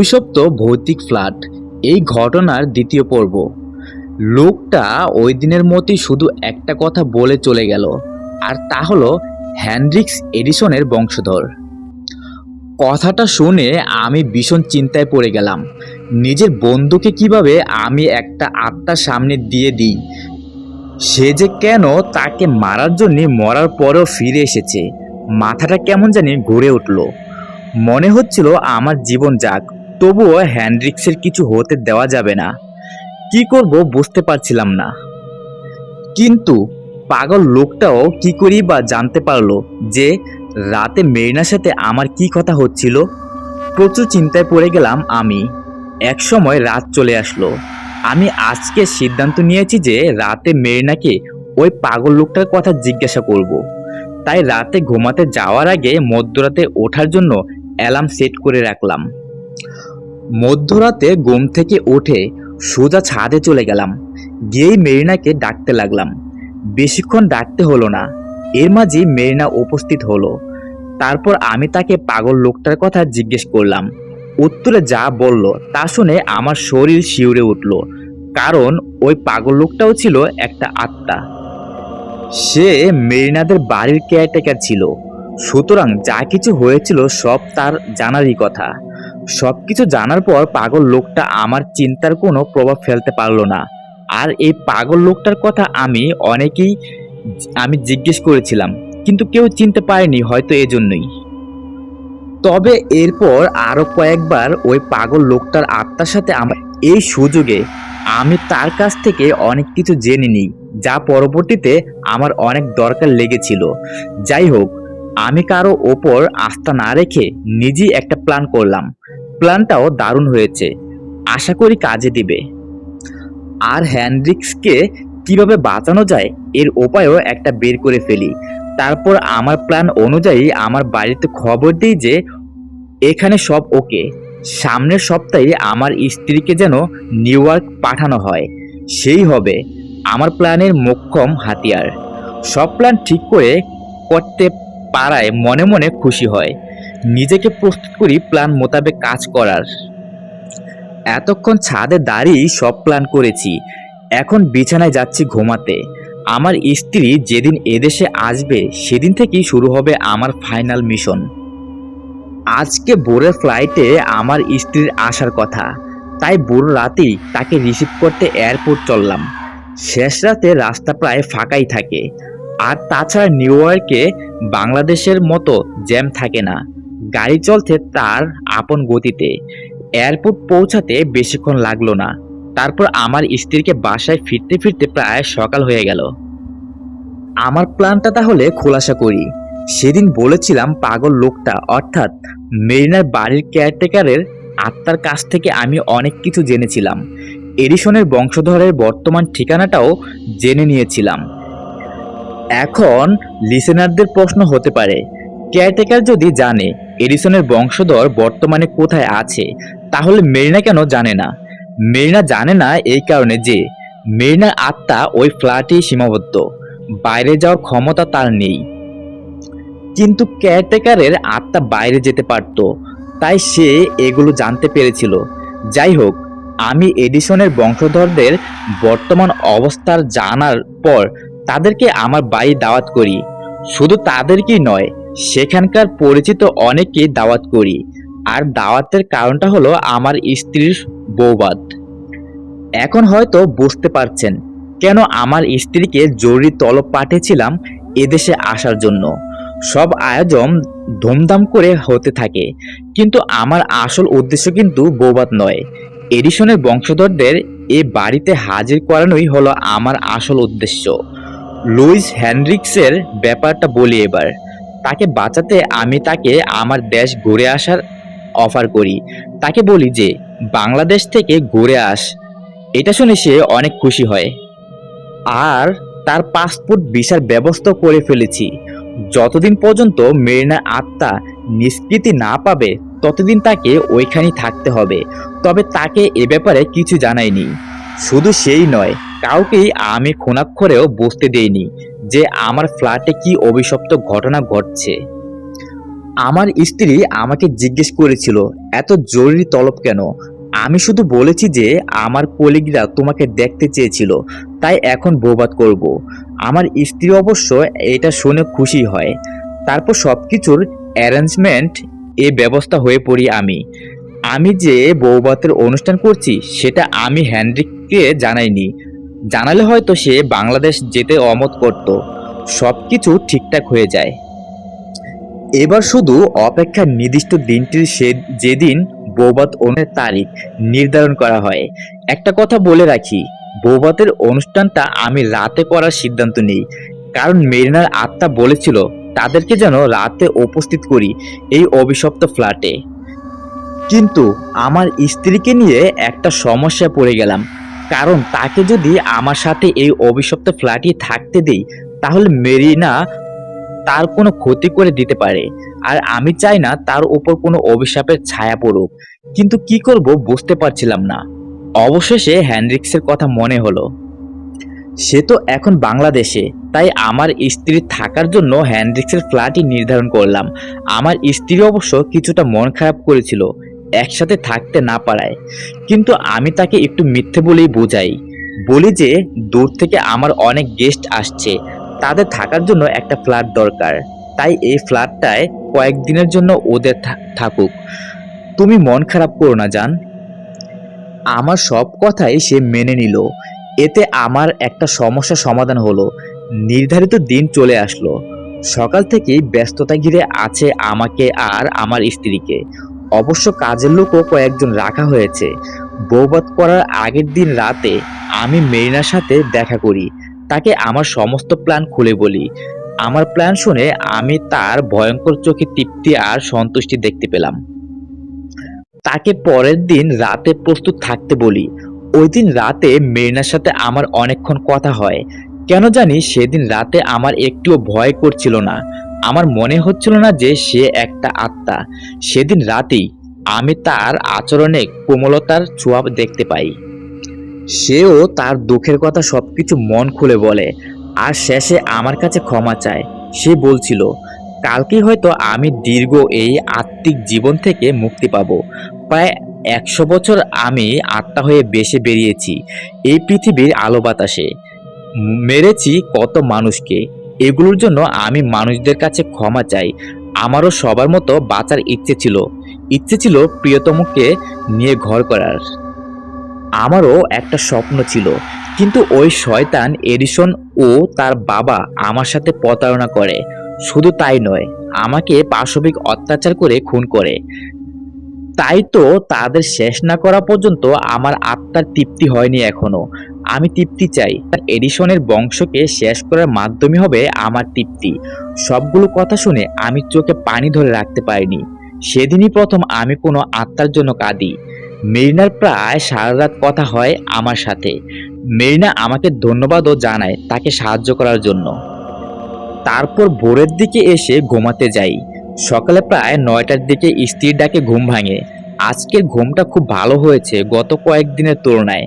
অভিশপ্ত ভৌতিক ফ্ল্যাট, এই ঘটনার দ্বিতীয় পর্ব। লোকটা ওই দিনের মতোই শুধু একটা কথা বলে চলে গেল, আর তা হলো হ্যান্ড্রিক্স এডিসনের বংশধর। কথাটা শুনে আমি ভীষণ চিন্তায় পড়ে গেলাম, নিজের বন্ধুকে কীভাবে আমি একটা আত্মার সামনে দিয়ে দিই? সে যে কেন তাকে মারার জন্যে মরার পরেও ফিরে এসেছে, মাথাটা কেমন জানি ঘুরে উঠল। মনে হচ্ছিল আমার জীবন যাক তবুও হ্যান্ড্রিক্সের কিছু হতে দেওয়া যাবে না। কি করব বুঝতে পারছিলাম না। কিন্তু পাগল লোকটাও কি করি বা জানতে পারল যে রাতে মেরিনার সাথে আমার কি কথা হচ্ছিল? প্রচুর চিন্তায় পড়ে গেলাম আমি। এক সময় রাত চলে আসলো। আমি আজকে সিদ্ধান্ত নিয়েছি যে রাতে মেরিনাকে ওই পাগল লোকটার কথা জিজ্ঞাসা করব। তাই রাতে ঘুমাতে যাওয়ার আগে মধ্যরাতে ওঠার জন্য অ্যালার্ম সেট করে রাখলাম। মধ্যরাতে ঘুম থেকে উঠে সোজা ছাদে চলে গেলাম। গিয়েই মেরিনাকে ডাকতে লাগলাম। বেশিক্ষণ ডাকতে হলো না। এর মাঝেই মেরিনা উপস্থিত হলো। তারপর আমি তাকে পাগল লোকটার কথা জিজ্ঞেস করলাম। উত্তরে যা বলল তা শুনে আমার শরীর শিউরে উঠল। কারণ ওই পাগল লোকটাও ছিল একটা আত্মা। সে মেরিনাদের বাড়ির কেয়ারটেকার ছিল। সুতরাং যা কিছু হয়েছিল সব তার জানারই কথা। সব কিছু জানার পর পাগল লোকটা আমার চিন্তার কোনো প্রভাব ফেলতে পারল না। আর এই পাগল লোকটার কথা আমি অনেকেই আমি জিজ্ঞেস করেছিলাম, কিন্তু কেউ চিনতে পারেনি হয়তো এজন্যই। তবে এরপর আরও কয়েকবার ওই পাগল লোকটার আত্মার সাথে আমার এই সুযোগে আমি তার কাছ থেকে অনেক কিছু জেনে নিই, যা পরবর্তীতে আমার অনেক দরকার লেগেছিল। যাই হোক, আমি কারও ওপর আস্থা না রেখে নিজেই একটা প্ল্যান করলাম। প্ল্যানটাও দারুণ হয়েছে। আশা করি কাজে দিবে। আর হ্যান্ড্রিক্সকে কীভাবে বাঁচানো যায়, এর উপায়ও একটা বের করে ফেলি। তারপর আমার প্ল্যান অনুযায়ী আমার বাড়িতে খবর দিই যে, এখানে সব ওকে। সামনের সপ্তাহে আমার স্ত্রীকে যেন নিউ ইয়র্ক পাঠানো হয়। সেই হবে আমার প্ল্যানের মোক্ষম হাতিয়ার। সব প্ল্যান ঠিক করে করতে পারায় মনে মনে খুশি হয়। নিজেকে প্রস্তুত করি প্ল্যান মোতাবেক কাজ করার। এতক্ষণ ছাদে দাঁড়িয়ে সব প্ল্যান করেছি। এখন বিছানায় যাচ্ছি ঘুমাতে। আমার স্ত্রী যেদিন এদেশে আসবে, সেদিন থেকেই শুরু হবে আমার ফাইনাল মিশন। আজকে বোরের ফ্লাইটে আমার স্ত্রীর আসার কথা। তাই ভোর রাতেই তাকে রিসিভ করতে এয়ারপোর্ট চললাম। শেষ রাতে রাস্তা প্রায় ফাঁকাই থাকে। আর তাছাড়া নিউ ইয়র্কে বাংলাদেশের মতো জ্যাম থাকে না। গাড়ি চলছে তার আপন গতিতে। এয়ারপোর্ট পৌঁছাতে বেশিক্ষণ লাগল না। তারপর আমার স্ত্রীকে বাসায় ফিরতে ফিরতে প্রায় সকাল হয়ে গেল। আমার প্ল্যানটা তাহলে খোলাসা করি। সেদিন বলেছিলাম পাগল লোকটা, অর্থাৎ মেরিনার বাড়ির কেয়ারটেকারের আত্মার কাছ থেকে আমি অনেক কিছু জেনেছিলাম। এডিসনের বংশধরের বর্তমান ঠিকানাটাও জেনে নিয়েছিলাম। এখন লিসেনারদের প্রশ্ন হতে পারে, কেয়ারটেকার যদি জানে এডিসনের বংশধর বর্তমানে কোথায় আছে? তাহলে মেরিনা কেন জানে না? মেরিনা জানে না এই কারণে যে, মেরিনার আত্মা ওই ফ্ল্যাটেই সীমাবদ্ধ। বাইরে যাওয়ার ক্ষমতা তার নেই। কিন্তু কেয়ারটেকারের আত্মা বাইরে যেতে পারত। তাই সে এগুলো জানতে পেরেছিল। যাই হোক, আমি এডিসনের বংশধরদের বর্তমান অবস্থার জানার পর তাদেরকে আমার বাড়ি দাওয়াত করি। শুধু তাদেরকেই নয় সেখানকার পরিচিত অনেককে দাওয়াত করি। আর দাওয়াতের কারণটা হলো আমার স্ত্রীর বৌবাদ। এখন হয়তো বুঝতে পারছেন কেন আমার স্ত্রীকে জরুরি তলব পাঠিয়েছিলাম এদেশে আসার জন্য। সব আয়োজন ধুমধাম করে হতে থাকে। কিন্তু আমার আসল উদ্দেশ্য কিন্তু বৌবাদ নয়। এডিশনের বংশধরদের এ বাড়িতে হাজির করানোই হলো আমার আসল উদ্দেশ্য। লুইস হ্যান্ড্রিক্সের ব্যাপারটা বলি এবার। তাকে বাঁচাতে আমি তাকে আমার দেশ ঘুরে আসার অফার করি। তাকে বলি যে, বাংলাদেশ থেকে ঘুরে আস। এটা শুনে সে অনেক খুশি হয়। আর তার পাসপোর্ট ভিসার ব্যবস্থা করে ফেলেছি। যতদিন পর্যন্ত মেরিনার আত্মা নিষ্কৃতি না পাবে, ততদিন তাকে ওইখানেই থাকতে হবে। তবে তাকে এ ব্যাপারে কিছু জানাইনি। শুধু সেই নয়, কাউকেই আমি খোনাক্ষরেও বসতে দেইনি। যে আমার ফ্ল্যাটে কি অভিশপ্ত ঘটনা ঘটছে। আমার স্ত্রী আমাকে জিজ্ঞেস করেছিল, এত জরুরি তলব কেন? আমি শুধু বলেছি যে, আমার কলিগরা তোমাকে দেখতে চেয়েছিল, তাই এখন বৌবাদ করব। আমার স্ত্রী অবশ্য এটা শুনে খুশি হয়। তারপর সব কিছুর অ্যারেঞ্জমেন্ট এ ব্যবস্থা হয়ে পড়ি আমি। আমি যে বৌবাতের অনুষ্ঠান করছি, সেটা আমি হ্যান্ড্রিককে জানাইনি। জানালে হয়তো সে বাংলাদেশ যেতে অমত করত। সব কিছু ঠিকঠাক হয়ে যায়। এবার শুধু অপেক্ষার নির্দিষ্ট দিনটির সে, যেদিন বৌবাত অনুষ্ঠানের তারিখ নির্ধারণ করা হয়। একটা কথা বলে রাখি, বৌবাতের অনুষ্ঠানটা আমি রাতে করার সিদ্ধান্ত নিই। কারণ মেরিনার আত্মা বলেছিল, তাদেরকে যেন রাতে উপস্থিত করি এই অভিশপ্ত ফ্ল্যাটে। কিন্তু আমার স্ত্রীকে নিয়ে একটা সমস্যায় পড়ে গেলাম। কারণ তাকে যদি আমার সাথে এই অভিশপ্ত ফ্ল্যাটে থাকতে দেই, তাহলে মেরিনা তার কোনো ক্ষতি করে দিতে পারে। আর আমি চাই না তার উপর কোনো অভিশাপের ছায়া পড়ুক। কিন্তু কি করব বুঝতে পারছিলাম না। অবশেষে হ্যান্ড্রিক্সের কথা মনে হলো। সে তো এখন বাংলাদেশে, তাই আমার স্ত্রী থাকার জন্য হ্যান্ড্রিক্সের ফ্ল্যাটই নির্ধারণ করলাম। আমার স্ত্রী অবশ্য কিছুটা মন খারাপ করেছিল। একসাথে থাকতে না পারায়। কিন্তু আমি তাকে একটু মিথ্যে বলেই বোঝাই। বলি যে, দূর থেকে আমার অনেক গেস্ট আসছে। তাদের থাকার জন্য একটা ফ্ল্যাট দরকার। তাই এই ফ্ল্যাটটায় কয়েকদিনের জন্য ওদের থাকুক। তুমি মন খারাপ করো না যান আমার সব কথাই সে মেনে নিল। এতে আমার একটা সমস্যা সমাধান হলো। নির্ধারিত দিন চলে আসলো। সকাল থেকেই ব্যস্ততা ঘিরে আছে আমাকে আর আমার স্ত্রীকে। অবশ্য কাজের লোকও কয়েকজন রাখা হয়েছে। বৌবাদ করার আগের দিন রাতে আমি মেরিনার সাথে দেখা করি। তাকে আমার সমস্ত প্ল্যান খুলে বলি। আমার প্ল্যান শুনে আমি তার ভয়ঙ্কর চোখে তৃপ্তি আর সন্তুষ্টি দেখতে পেলাম। তাকে পরের দিন রাতে প্রস্তুত থাকতে বলি। ওই দিন রাতে মেরিনার সাথে আমার অনেকক্ষণ কথা হয়। কেন জানি সেদিন রাতে আমার একটুও ভয় করছিল না। আমার মনে হচ্ছিল না যে সে একটা আত্মা। সেদিন রাতেই আমি তার আচরণে কোমলতার ছোঁয়া দেখতে পাই। সেও তার দুঃখের কথা সব কিছু মন খুলে বলে, আর শেষে আমার কাছে ক্ষমা চায়। সে বলছিল, কালকেই হয়তো আমি দীর্ঘ এই আত্মিক জীবন থেকে মুক্তি পাবো। প্রায় একশো বছর আমি আত্মা হয়ে বেশে বেরিয়েছি। এই পৃথিবীর আলো বাতাসে। মেরেছি কত মানুষকে। এগুলোর জন্য আমি মানুষদের কাছে ক্ষমা চাই। আমারও সবার মতো বাঁচার ইচ্ছে ছিল। ইচ্ছে ছিল প্রিয়তমকে নিয়ে ঘর করার। আমারও একটা স্বপ্ন ছিল। কিন্তু ওই শয়তান এডিসন ও তার বাবা আমার সাথে প্রতারণা করে। শুধু তাই নয়, আমাকে পাশবিক অত্যাচার করে খুন করে। তাই তো তাদের শেষ না করা পর্যন্ত আমার আত্মার তৃপ্তি হয়নি এখনও। আমি তৃপ্তি চাই। এডিসনের বংশকে শেষ করার মাধ্যমে হবে আমার তৃপ্তি। সবগুলো কথা শুনে আমি চোখে পানি ধরে রাখতে পারিনি। সেদিনই প্রথম আমি কোনো আত্মার জন্য কাঁদি। মেরিনার প্রায় সারা রাত কথা হয় আমার সাথে। মেরিনা আমাকে ধন্যবাদও জানায় তাকে সাহায্য করার জন্য। তারপর ভোরের দিকে এসে ঘুমাতে যাই। সকালে প্রায় নয়টার দিকে স্ত্রীর ডাকে ঘুম ভাঙে। আজকের ঘুমটা খুব ভালো হয়েছে গত কয়েকদিনের তুলনায়।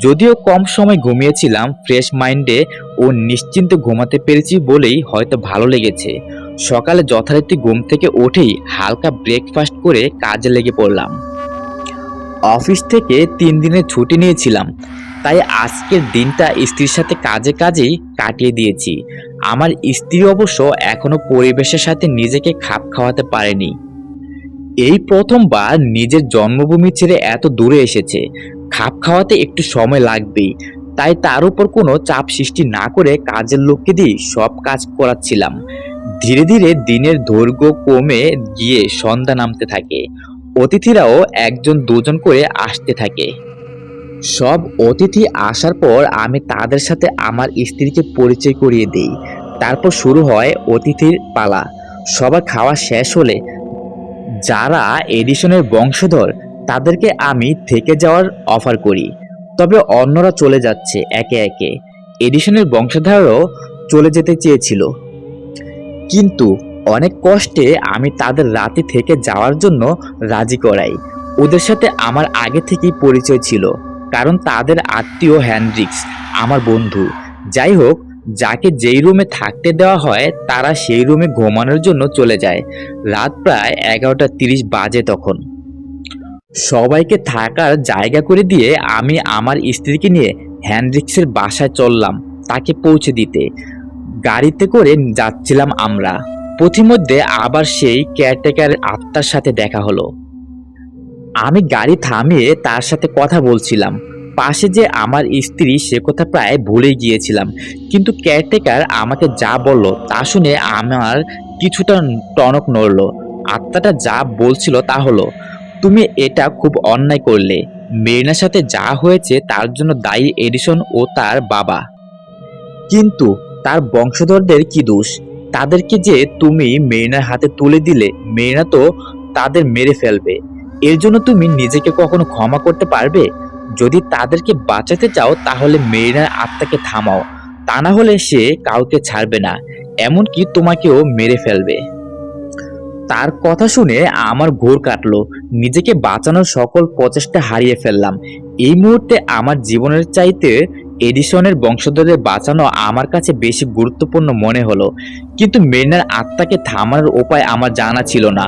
যদিও কম সময় ঘুমিয়েছিলাম, ফ্রেশ মাইন্ডে ও নিশ্চিন্তে ঘুমাতে পেরেছি বলেই হয়তো ভালো লেগেছে। সকালে যথারীতি ঘুম থেকে উঠেই হালকা ব্রেকফাস্ট করে কাজে লেগে পড়লাম। অফিস থেকে তিন দিনের ছুটি নিয়েছিলাম, তাই আজকের দিনটা স্ত্রীর সাথে কাজে কাজেই কাটিয়ে দিয়েছি। আমার স্ত্রী অবশ্য এখনও পরিবেশের সাথে নিজেকে খাপ খাওয়াতে পারেনি। এই প্রথমবার নিজের জন্মভূমি ছেড়ে এত দূরে এসেছে খাপ খাওয়াতে একটু সময় লাগবেই। তাই তার উপর কোনো চাপ সৃষ্টি না করে কাজের লোককে দিয়ে সব কাজ করাচ্ছিলাম। ধীরে ধীরে দিনের দৈর্ঘ্য কমে গিয়ে সন্ধ্যা নামতে থাকে। অতিথিরাও একজন দুজন করে আসতে থাকে। সব অতিথি আসার পর আমি তাদের সাথে আমার স্ত্রীকে পরিচয় করিয়ে দিই। তারপর শুরু হয় অতিথির পালা। সবার খাওয়া শেষ হলে যারা এডিশনের বংশধর তাদেরকে আমি থেকে যাওয়ার অফার করি। তবে অন্যরা চলে যাচ্ছে একে একে। এডিশনের বংশধরও চলে যেতে চেয়েছিল। কিন্তু অনেক কষ্টে আমি তাদের রাতে থেকে যাওয়ার জন্য রাজি করাই। ওদের সাথে আমার আগে থেকেই পরিচয় ছিল, কারণ তাদের আত্মীয় হ্যান্ড্রিক্স আমার বন্ধু। যাই হোক, যাকে যেই রুমে থাকতে দেওয়া হয়, তারা সেই রুমে ঘুমানোর জন্য চলে যায়। রাত প্রায় এগারোটা তিরিশ বাজে তখন। সবাইকে থাকার জায়গা করে দিয়ে আমি আমার স্ত্রীকে নিয়ে হ্যান্ড্রিক্সের বাসায় চললাম তাকে পৌঁছে দিতে। গাড়িতে করে যাচ্ছিলাম আমরা। পথিমধ্যে আবার সেই কেয়ারটেকারের আত্মার সাথে দেখা হলো। আমি গাড়ি থামিয়ে তার সাথে কথা বলছিলাম। পাশে যে আমার স্ত্রী সে কথা প্রায় ভুলে গিয়েছিলাম। কিন্তু কেয়ারটেকার আমাকে যা বলল তা শুনে আমার কিছুটা টনক নড়ল। আত্মাটা যা বলছিল তা হলো তুমি এটা খুব অন্যায় করলে। মেরিনার সাথে যা হয়েছে তার জন্য দায়ী এডিসন ও তার বাবা। কিন্তু তার বংশধরদের কি দোষ? তাদেরকে যে তুমি মেরিনার হাতে তুলে দিলে, মেরিনা তো তাদের মেরে ফেলবে। এর জন্য তুমি নিজেকে কখনো ক্ষমা করতে পারবে? যদি তাদেরকে বাঁচাতে চাও, তাহলে মেরিনার আত্মাকে থামাও। তা না হলে সে কাউকে ছাড়বে না। এমনকি তোমাকেও মেরে ফেলবে। তার কথা শুনে আমার ঘোর কাটলো। নিজেকে বাঁচানোর সকল প্রচেষ্টা হারিয়ে ফেললাম। এই মুহূর্তে আমার জীবনের চাইতে এডিসনের বংশধরদের বাঁচানো আমার কাছে বেশি গুরুত্বপূর্ণ মনে হলো। কিন্তু মেরিনার আত্মাকে থামানোর উপায় আমার জানা ছিল না।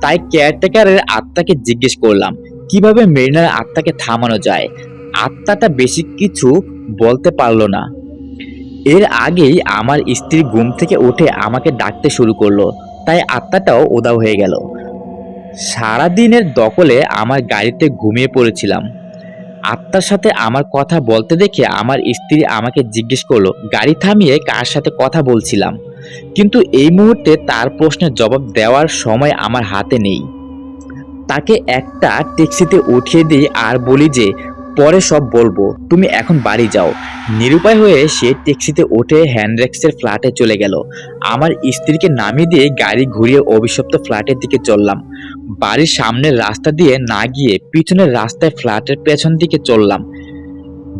তাই কেয়ারটেকারের আত্মাকে জিজ্ঞেস করলাম, কীভাবে মেরিনার আত্মাকে থামানো যায়? আত্মাটা বেশি কিছু বলতে পারল না। এর আগেই আমার স্ত্রী ঘুম থেকে উঠে আমাকে ডাকতে শুরু করল। তাই আত্মাটাও উদাও হয়ে গেল। সারা দিনের দখলে আমার গাড়িতে ঘুমিয়ে পড়েছিলাম। আত্মার সাথে আমার কথা বলতে দেখে আমার স্ত্রী আমাকে জিজ্ঞেস করল, গাড়ি থামিয়ে কার সাথে কথা বলছিলাম? কিন্তু এই মুহূর্তে তার প্রশ্নের জবাব দেওয়ার সময় আমার হাতে নেই। তাকে একটা ট্যাক্সিতে উঠিয়ে দিই আর বলি যে পরে সব বলব, তুমি এখন বাড়ি যাও। নিরুপায় হয়ে সে ট্যাক্সিতে উঠে হ্যান্ডরেক্সের ফ্ল্যাটে চলে গেল। আমার স্ত্রীকে নামিয়ে দিয়ে গাড়ি ঘুরিয়ে অভিশপ্ত ফ্ল্যাটের দিকে চললাম। বাড়ির সামনের রাস্তা দিয়ে না গিয়ে পিছনের রাস্তায় ফ্ল্যাটের পেছন দিকে চললাম,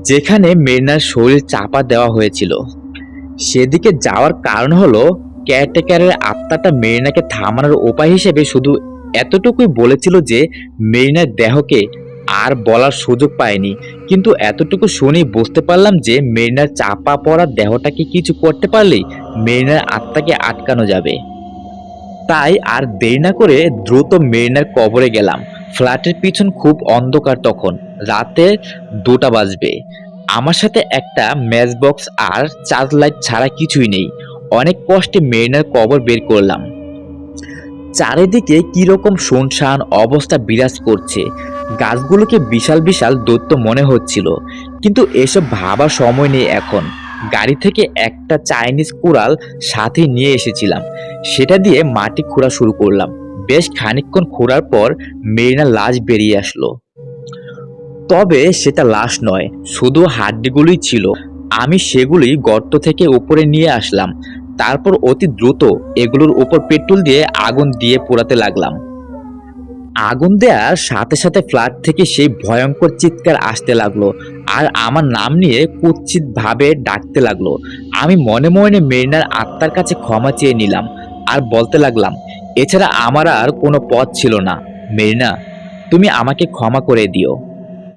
যেখানে মেরিনার শরীর চাপা দেওয়া হয়েছিল। সেদিকে যাওয়ার কারণ হলো কেয়ারটেকারের আত্মাটা মেরিনাকে থামানোর উপায় হিসেবে শুধু এতটুকুই বলেছিল যে মেরিনার দেহকে আর বলার সুযোগ পায়নি কিন্তু এতটুকু শুনেই বুঝতে পারলাম যে মেরিনার চাপা পড়া দেহটাকে কিছু করতে পারলেই মেরিনার আত্মাকে আটকানো যাবে। তাই আর দেরি না করে দ্রুত মেরিনার কবরে গেলাম। ফ্ল্যাটের পিছন খুব অন্ধকার তখন। রাতে দুটা বাজবে। আমার সাথে একটা ম্যাচ বক্স আর চার্জ লাইট ছাড়া কিছুই নেই। অনেক কষ্টে মেরিনার কবর বের করলাম। চারিদিকে কীরকম শুনশান, অবস্থা বিরাজ করছে। গাছগুলোকে বিশাল বিশাল দৈত্য মনে হচ্ছিল। কিন্তু এসব ভাবার সময় নেই এখন। গাড়ি থেকে একটা চাইনিজ কুড়াল সাথে নিয়ে এসেছিলাম। সেটা দিয়ে মাটি খোঁড়া শুরু করলাম। বেশ খানিকক্ষণ খোঁড়ার পর মেরিনা লাশ বেরিয়ে আসলো। তবে সেটা লাশ নয়, শুধু হাড্ডিগুলোই ছিল। আমি সেগুলি গর্ত থেকে উপরে নিয়ে আসলাম। তারপর অতি দ্রুত এগুলোর উপর পেট্রোল দিয়ে আগুন দিয়ে পোড়াতে লাগলাম। আগুন দেওয়ার সাথে সাথে ফ্ল্যাট থেকে সেই ভয়ঙ্কর চিৎকার আসতে লাগল। আর আমার নাম নিয়ে কুৎসিতভাবে ডাকতে লাগল। আমি মনে মনে মেরিনার আত্মার কাছে ক্ষমা চেয়ে নিলাম আর বলতে লাগলাম, এছাড়া আমার আর কোনো পথ ছিল না। মেরিনা, তুমি আমাকে ক্ষমা করে দিও।